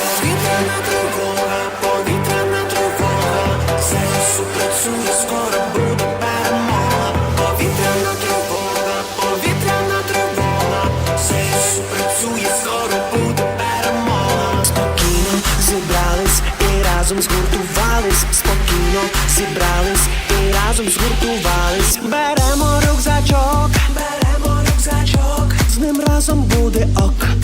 Вітряна тривога, повітряна тривога, Сенсу працює, скоро буде перемога, повітряна тривога, повітряна тривога, Сенсу працює, скоро буде перемога. Спокійно зібрались і разом згуртувались, спокійно зібрались і разом згуртувались. Беремо рюкзачок, беремо рюкзачок, з ним разом буде ок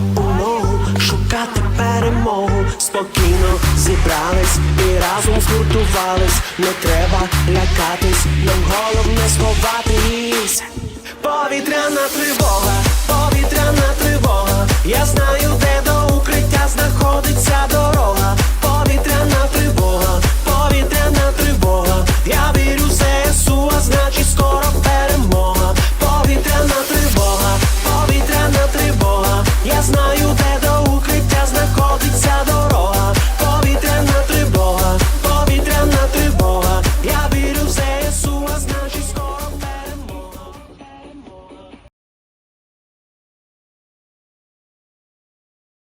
шукати перемогу, спокійно зібрались і разом згуртувались, не треба лякатись, нам головне сховатись. Повітряна тривога, повітряна тривога, я знаю.